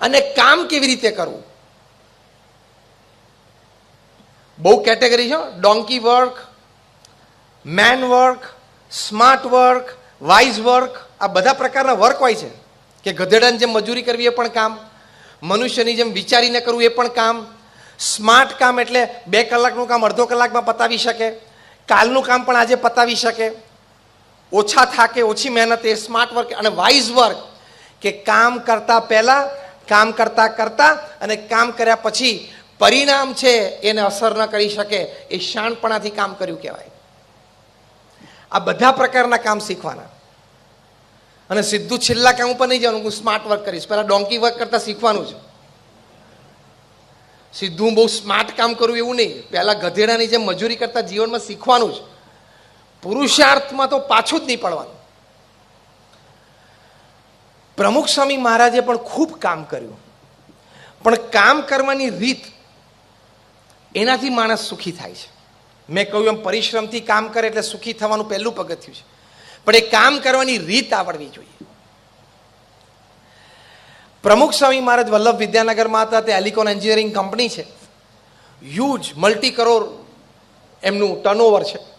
અને કામ કેવી રીતે કરવું? બહુ કેટેગરી છે donkey work, man work, smart work, wise work, આ બધા પ્રકારના વર્ક હોય છે. કે ગધેડાની જેમ મજૂરી કરવી એ પણ કામ, મનુષ્યની જેમ વિચારીને કરવું એ પણ કામ, સ્માર્ટ કામ એટલે બે કલાકનું કામ અડધો કલાકમાં પતાવી શકે, કાલનું કામ પણ આજે પતાવી શકે. ઓછા થાકે, ઓછી મહેનત એ સ્માર્ટ વર્ક અને વાઇઝ વર્ક, કે કામ કરતા પહેલા કામ કરતા કરતા અને કામ કર્યા પછી પરિણામ છે એને અસર ન કરી શકે એ શાણપણાથી કામ કર્યું કહેવાય. આ બધા પ્રકારના કામ શીખવાના. અને સીધું છેલ્લા કામ ઉપર નહીં જવાનું, હું સ્માર્ટ વર્ક કરીશ. પહેલાં ડોંકી વર્ક કરતાં શીખવાનું છે સીધું બહુ સ્માર્ટ કામ કરવું એવું નહીં. પહેલાં ગધેડાની જેમ મજૂરી કરતાં જીવનમાં શીખવાનું છે પુરુષાર્થમાં તો પાછું જ નહીં પડવાનું. પ્રમુખ સ્વામી મહારાજે પણ ખૂબ કામ કર્યું. પણ કામ કરવાની રીત એનાથી માણસ સુખી થાય છે. મેં કહ્યું એમ પરિશ્રમથી કામ કરે એટલે સુખી થવાનું પહેલું પગથિયું છે. પણ એ કામ કરવાની રીત આવડવી જોઈએ. પ્રમુખ સ્વામી મહારાજ વલ્લભ વિદ્યાનગરમાં હતા, તે એલિકોન એન્જિનિયરિંગ કંપની છે. હ્યુજ મલ્ટી કરોડ એમનું ટર્નઓવર છે.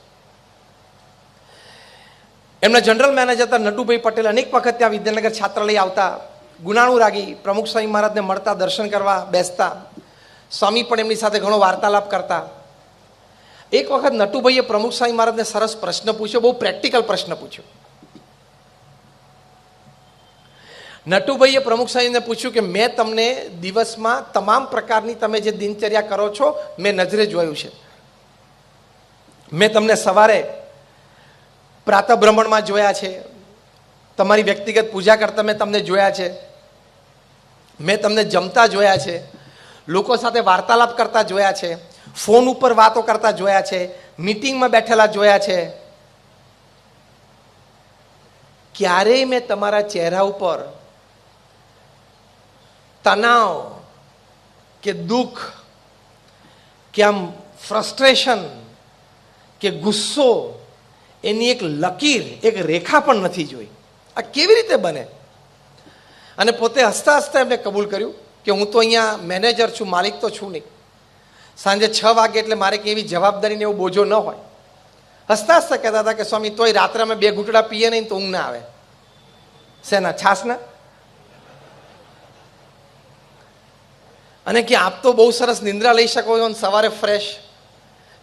એમના જનરલ મેનેજર હતા નટુભાઈ પટેલ અનેક વખત ત્યાં વિદ્યાનગર છાત્રાલય આવતા. ગુનાણુ રાગી પ્રમુખ સ્વામી મહારાજને મળતા, દર્શન કરવા બેસતા. સ્વામી પણ એમની સાથે ઘણો વાર્તાલાપ કરતા. એક વખત નટુભાઈએ પ્રમુખ સ્વામી મહારાજને સરસ પ્રશ્ન પૂછ્યો, બહુ પ્રેક્ટિકલ પ્રશ્ન પૂછ્યો. નટુભાઈએ પ્રમુખ સ્વામીને પૂછ્યું કે, મેં તમને દિવસમાં તમામ પ્રકારની તમે જે દિનચર્યા કરો છો, મેં નજરે જોયું છે. મેં તમને સવારે પ્રાતઃ ભ્રમણમાં જોયા છે. તમારી વ્યક્તિગત પૂજા કરતા મેં તમને જોયા છે. મેં તમને જમતા જોયા છે. લોકો સાથે વાર્તાલાપ કરતા જોયા છે. ફોન ઉપર વાતો કરતા જોયા છે. મીટિંગમાં બેઠેલા જોયા છે. ક્યારેય મેં તમારા ચહેરા ઉપર તણાવ કે દુઃખ કે આમ ફ્રસ્ટ્રેશન કે ગુસ્સો એની એક લકીર, એક રેખા પણ નથી જોઈ. આ કેવી રીતે બને? અને પોતે હસતા હસતા એમને કબૂલ કર્યું કે હું તો અહીંયા મેનેજર છું, માલિક તો છું નહીં. સાંજે છ વાગે એટલે મારે કે એવી જવાબદારીને એવો બોજો ન હોય. હસતા હસતા કહેતા હતા કે, સ્વામી, તોય રાત્રે અમે બે ઘૂંટડા પીએ નહીં તો ઊંઘ ના આવે. શેના, છાસના? અને કે, આપ તો બહુ સરસ નિંદ્રા લઈ શકો છો અને સવારે ફ્રેશ.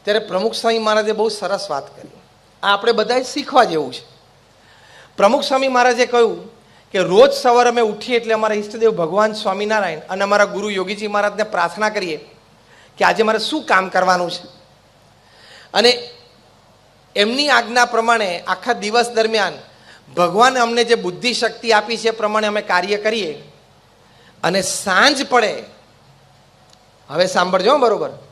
ત્યારે પ્રમુખ સ્વામી મહારાજે બહુ સરસ વાત કરી. આ આપણે બધાએ શીખવા જેવું છે. પ્રમુખ સ્વામી મહારાજે કહ્યું કે રોજ સવારે અમે ઉઠીએ એટલે અમારા ઈષ્ટદેવ ભગવાન સ્વામિનારાયણ અને અમારા ગુરુ યોગીજી મહારાજને પ્રાર્થના કરીએ કે આજે મારે શું કામ કરવાનું છે. અને એમની આજ્ઞા પ્રમાણે આખા દિવસ દરમિયાન ભગવાને અમને જે બુદ્ધિ શક્તિ આપી છે એ પ્રમાણે અમે કાર્ય કરીએ. અને સાંજ પડે. હવે સાંભળજો બરોબર.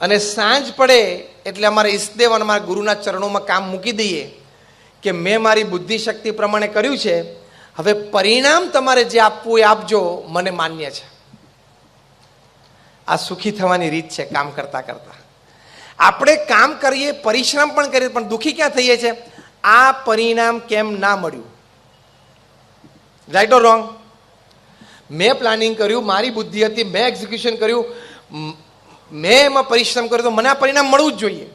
અને સાંજ પડે એટલે અમારા ઈષ્ટદેવ અને અમારા ગુરુના ચરણોમાં કામ મૂકી દઈએ કે મેં મારી બુદ્ધિ શક્તિ પ્રમાણે કર્યું છે. હવે પરિણામ તમારે જે આપવું એ આપજો, મને માન્ય છે. આ સુખી થવાની રીત છે કામ કરતા કરતા. આપણે કામ કરીએ, પરિશ્રમ પણ કરીએ, પણ દુઃખી ક્યાં થઈએ છે? આ પરિણામ કેમ ના મળ્યું? રાઈટ ઓર રોંગ મેં પ્લાનિંગ કર્યું, મારી બુદ્ધિ હતી, મેં એક્ઝિક્યુશન કર્યું. મ- એમાં પરિશ્રમ કર્યો તો મને આ પરિણામ મળવું જ જોઈએ.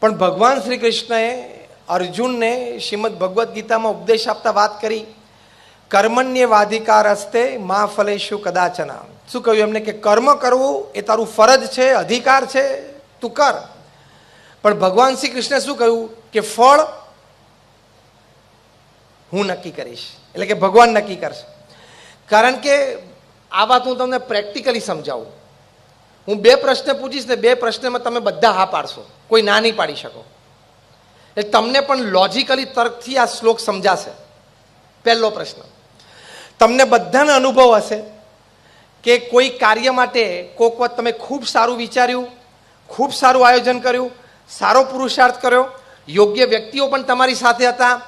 પણ ભગવાન શ્રી કૃષ્ણએ અર્જુનને શ્રીમદ ભગવદ્ ગીતામાં ઉપદેશ આપતા વાત કરી, કર્મણ્ય વાધિકાર હસ્તે મા ફલેશુ કદાચના શું કહ્યું એમને કે, કર્મ કરવું એ તારું ફરજ છે, અધિકાર છે, તું કર. પણ ભગવાન શ્રી કૃષ્ણે શું કહ્યું કે, ફળ હું નક્કી કરીશ. એટલે કે ભગવાન નક્કી કરશે. કારણ કે આ વાત હું તમને પ્રેક્ટિકલી સમજાવું. હું બે પ્રશ્ન પૂછીશ ને બે પ્રશ્નમાં તમે બધા હા પાડશો. કોઈ ના નહીં પાડી શકો. એટલે તમને પણ લોજિકલી તર્કથી આ શ્લોક સમજાશે. પહેલો પ્રશ્ન. તમને બધાને અનુભવ હશે કે કોઈ કાર્ય માટે કોક વખત તમે ખૂબ સારું વિચાર્યું, ખૂબ સારું આયોજન કર્યું, સારો પુરુષાર્થ કર્યો, યોગ્ય વ્યક્તિઓ પણ તમારી સાથે હતા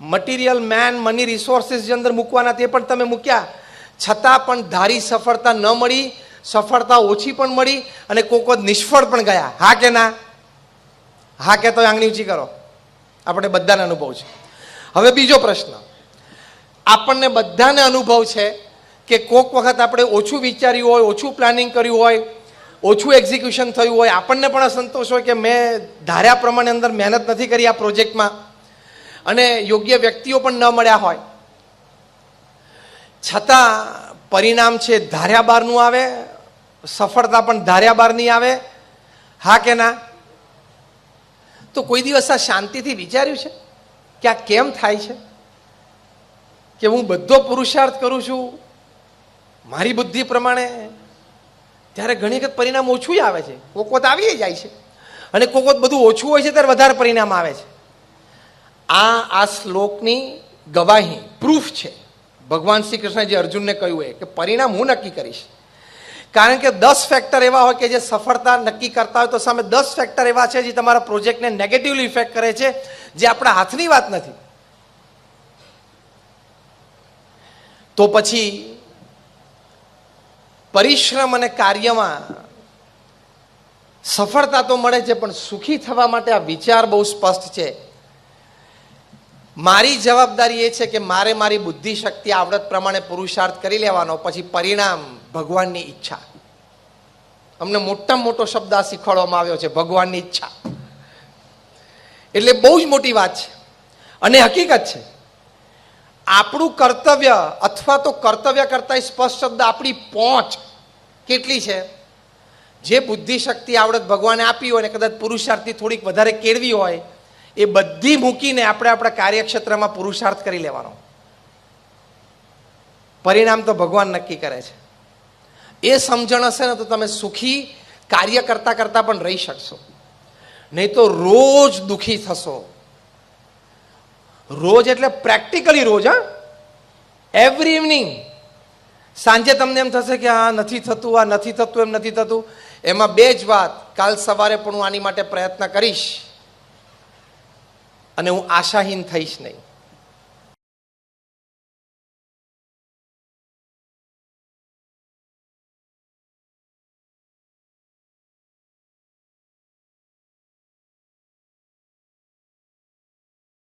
મટીરિયલ મેન મની રિસોર્સિસ અંદર મૂકવાના તે પણ તમે મૂક્યા. છતાં પણ ધારી સફળતા ન મળી સફળતા ઓછી પણ મળી અને કોક નિષ્ફળ પણ ગયા. હા કે ના? હા કે તો આંગળી ઊંચી કરો. આપણે બધાને અનુભવ છે. હવે બીજો પ્રશ્ન. આપણને બધાને અનુભવ છે કે કોક વખત આપણે ઓછું વિચાર્યું હોય, ઓછું પ્લાનિંગ કર્યું હોય, ઓછું એક્ઝિક્યુશન થયું હોય, આપણને પણ અસંતોષ હોય કે મેં ધાર્યા પ્રમાણે અંદર મહેનત નથી કરી આ પ્રોજેક્ટમાં અને યોગ્ય વ્યક્તિઓ પણ ન મળ્યા હોય. છતાં પરિણામ છે ધાર્યા બહારનું આવે સફળતા પણ ધાર્યા બારની આવે. હા કે ના? તો કોઈ દિવસ આ શાંતિથી વિચાર્યું છે? કે આ કેમ થાય છે? કે હું બધો પુરુષાર્થ કરું છું? મારી બુદ્ધિ પ્રમાણે? ત્યારે ઘણી વખત પરિણામ ઓછું આવે છે. કોક વખત આવી જાય છે. અને કોક વખત બધું ઓછું હોય છે, ત્યારે વધારે પરિણામ આવે છે. આ આ શ્લોકની ગવાહી પ્રૂફ છે. ભગવાન શ્રી કૃષ્ણ જે અર્જુનને કહ્યું એ, કે પરિણામ હું નક્કી કરીશ. કારણ કે દસ ફેક્ટર એવા હોય કે જે સફળતા નક્કી કરતા હોય તો સામે દસ ફેક્ટર એવા છે જે તમારા પ્રોજેક્ટને નેગેટિવલી ઇફેક્ટ કરે છે, જે આપણા હાથની વાત નથી. તો પછી પરિશ્રમ અને કાર્યમાં સફળતા તો મળે છે, પણ સુખી થવા માટે આ વિચાર બહુ સ્પષ્ટ છે. મારી જવાબદારી એ છે કે મારે મારી બુદ્ધિ શક્તિ આવડત પ્રમાણે પુરુષાર્થ કરી લેવાનો, પછી પરિણામ ભગવાનની ઈચ્છા. અમને મોટામાં મોટો શબ્દ આ શીખવાડવામાં આવ્યો છે, ભગવાનની ઈચ્છા. એટલે બહુ જ મોટી વાત છે. અને હકીકત છે, આપણું કર્તવ્ય અથવા તો કર્તવ્ય કરતા સ્પષ્ટ શબ્દ આપણી પહોંચ કેટલી છે? જે બુદ્ધિ શક્તિ આવડત ભગવાને આપી હોય ને કદાચ પુરુષાર્થથી થોડીક વધારે કેળવી હોય એ બધી મૂકીને આપણે આપણા કાર્યક્ષેત્રમાં પુરુષાર્થ કરી લેવાનો. પરિણામ તો ભગવાન નક્કી કરે છે. એ સમજણ હશે ને તો તમે સુખી કાર્ય કરતા કરતા પણ રહી શકશો. નહીં તો રોજ દુખી થશો. રોજ એટલે પ્રેક્ટિકલી રોજ, હા. એવરી ઇવનિંગ સાંજે તમને એમ થશે કે આ નથી થતું, આ નથી થતું, એમ નથી થતું. એમાં બે જ વાત. કાલ સવારે પણ હું આની માટે પ્રયત્ન કરીશ. અને હું આશાહીન થઈશ નહીં.